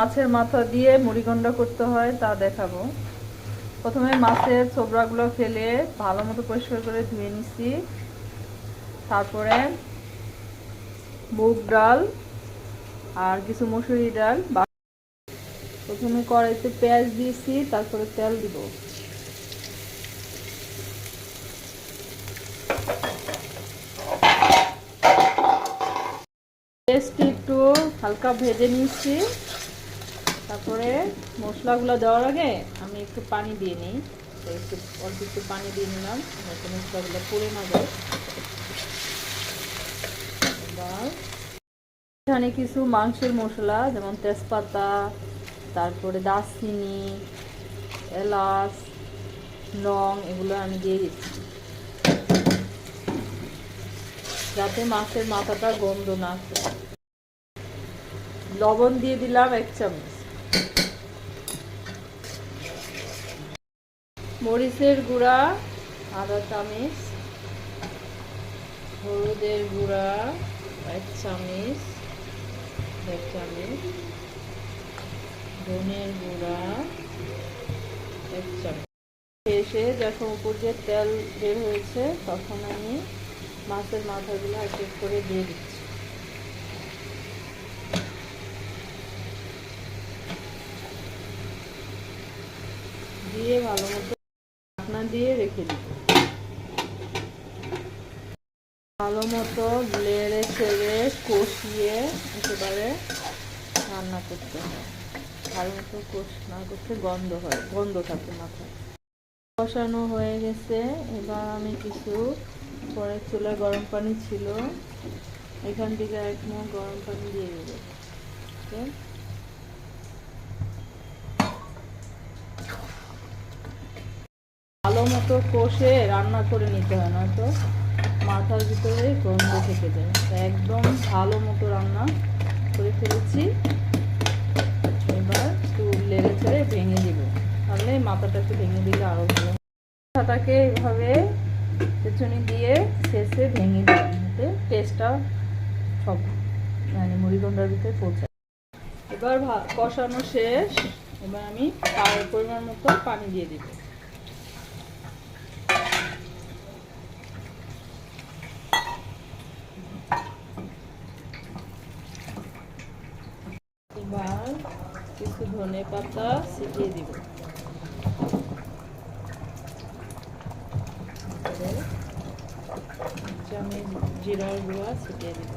মাছের মাথা দিয়ে মুড়িগন্ডা করতে হয়, তা দেখাবো। প্রথমে মাছের ছোবড়াগুলো ফেলে ভালো মতো পরিষ্কার করে ধুয়ে নিচ্ছি তারপরে মুগ ডাল আর কিছু মসুরি ডাল। প্রথমে কড়াইতে পেঁয়াজ দিয়েছি, তারপরে তেল দিব। পেঁয়াজটি একটু হালকা ভেজে নিচ্ছি তারপরে মশলাগুলো দেওয়ার আগে আমি একটু পানি দিয়ে নিই। একটু অল্প একটু পানি দিয়ে নিলাম। যাতে মশলাগুলো পুড়ে না যায়। এখানে কিছু মাংসের মশলা, যেমন তেজপাতা, তারপরে দারচিনি, এলাচ, লং এগুলো আমি দিয়ে দিচ্ছি। যাতে মাছের মাথাটা গন্ধ না লবণ দিয়ে দিলাম এক চামচ। মরিচের গুঁড়া আধা চামচ, হলুদের গুঁড়া, এক চামচ এক চামচ, ধনের গুঁড়া, এক চামচ। এসে যখন উপর দিয়ে তেল বের হয়েছে, তখন আমি মাছের মাথাগুলো এক করে দিয়ে দিচ্ছি দিয়ে ভালো মতো ঢাকনা দিয়ে রেখে দিব। ভালো মতো লেড়ে কষিয়ে একেবারে রান্না করতে হয় ভালো মতো কষ না করতে গন্ধ হয়, গন্ধ থাকে মাথায়। কষানো হয়ে গেছে। এবার আমি কিছু পরে চুলা গরম পানি ছিল। এখান থেকে এক মুখ গরম পানি দিয়ে দেবো। ওকে ভালো মতো কষে রান্না করে নিতে হয়, নয়তো মাথার ভিতরে গন্ধ থেকে যায়। তো একদম ভালো মতো রান্না করে ফেলেছি। এবার একটু লেড়ে ছেড়ে ভেঙে দিব। তাহলে মাথাটা একটু ভেঙে দিলে আরও ভালো মাথাটাকে এভাবে পেছনে দিয়ে শেষে ভেঙে যাতে টেস্টটা সব মানে মুড়িগন্ডার ভিতরে পৌঁছায় এবার কষানো শেষ। এবার আমি পরিমাণ মতো পানি দিয়ে দিব। এবার কিছু ধনে পাতা ছিটিয়ে দিব। চামচ জিরার গুঁড়া ছিটিয়ে দিব